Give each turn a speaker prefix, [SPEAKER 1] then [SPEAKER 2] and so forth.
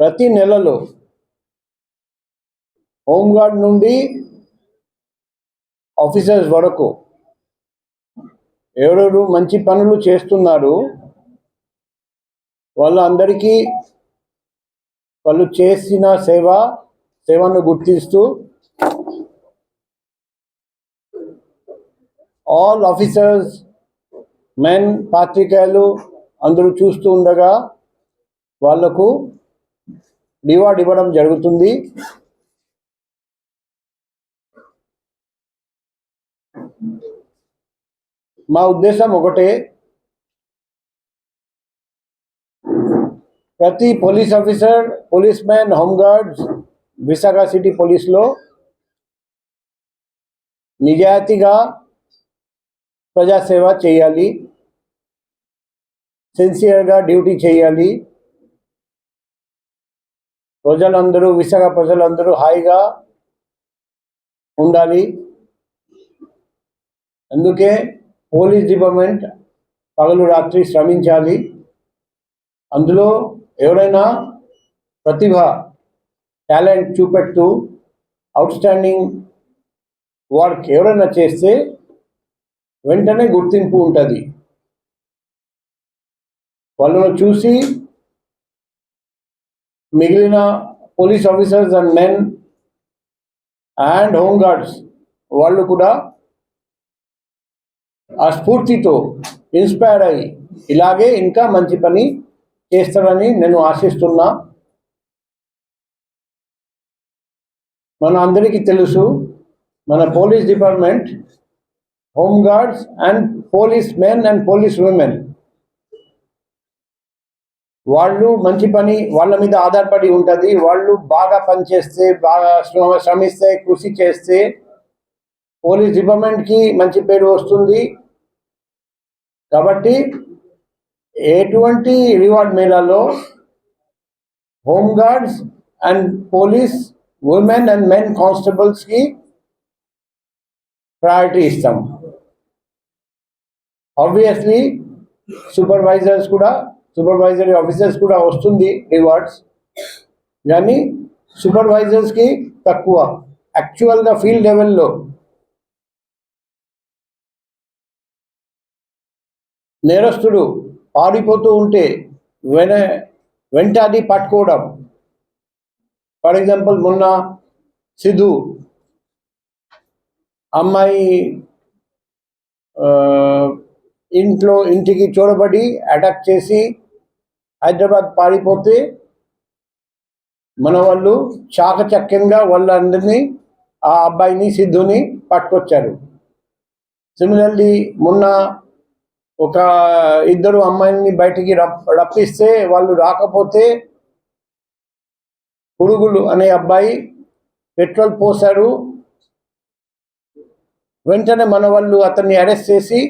[SPEAKER 1] ప్రతి నెలలో హోంగార్డ్ నుండి ఆఫీసర్స్ వరకు ఎవరెవరు మంచి పనులు చేస్తున్నారు వాళ్ళందరికీ వాళ్ళు చేసిన సేవ సేవను గుర్తిస్తూ ఆల్ ఆఫీసర్స్ మెన్ పాత్రికేయులు అందరూ చూస్తూ ఉండగా వాళ్ళకు రివార్డ్ ఇవ్వడం జరుగుతుంది. మా ఉద్దేశం ఒకటే. ప్రతి police officer police man home guards Visakha city పోలీస్లో నిజాయితీగా ప్రజాసేవ చేయాలి. సిన్సియర్గా డ్యూటీ చేయాలి. ప్రజలందరూ విశాఖ ప్రజలందరూ హాయిగా ఉండాలి. అందుకే పోలీస్ డిపార్ట్మెంట్ పగలు రాత్రి శ్రమించాలి. అందులో ఎవరైనా ప్రతిభ టాలెంట్ చూపెడుతూ అవుట్స్టాండింగ్ వర్క్ ఎవరైనా చేస్తే వెంటనే గుర్తింపు ఉంటుంది. వాళ్ళను చూసి మిగిలిన police officers and men and home guards వాళ్ళు కూడా ఆ స్ఫూర్తితో ఇన్స్పైర్ అయ్యి ఇలాగే ఇంకా మంచి పని చేస్తారని నేను ఆశిస్తున్నా. మన అందరికీ తెలుసు మన police department home guards and police men and police women వాళ్ళు మంచి పని వాళ్ళ మీద ఆధారపడి ఉంటుంది. వాళ్ళు బాగా పనిచేస్తే బాగా శ్రమ శ్రమిస్తే కృషి చేస్తే పోలీస్ డిపార్ట్మెంట్కి మంచి పేరు వస్తుంది. కాబట్టి ఎటువంటి reward మేళాలో home guards and police women and men కానిస్టేబుల్స్కి priority ఇస్తాం. ఆబ్వియస్లీ సూపర్వైజర్స్ కూడా సూపర్వైజరీ ఆఫీసర్స్ కూడా వస్తుంది రివార్డ్స్ కానీ సూపర్వైజర్స్కి తక్కువ. యాక్చువల్గా ఫీల్డ్ లెవెల్లో నేరస్తుడు పారిపోతూ ఉంటే వెన వెంటాడి పట్టుకోవడం. ఫర్ ఎగ్జాంపుల్ మొన్న సిద్ధు అమ్మాయి ఇంట్లో ఇంటికి చూడబడి అటాక్ చేసి హైదరాబాద్ పారిపోతే మన వాళ్ళు చాకచక్యంగా వాళ్ళందరినీ ఆ అబ్బాయిని సిద్ధుని పట్టుకొచ్చారు. సిమిలర్లీ మొన్న ఒక ఇద్దరు అమ్మాయిని బయటికి రప్పిస్తే వాళ్ళు రాకపోతే పురుగులు అనే అబ్బాయి పెట్రోల్ పోశారు. వెంటనే మన వాళ్ళు అతన్ని అరెస్ట్ చేసి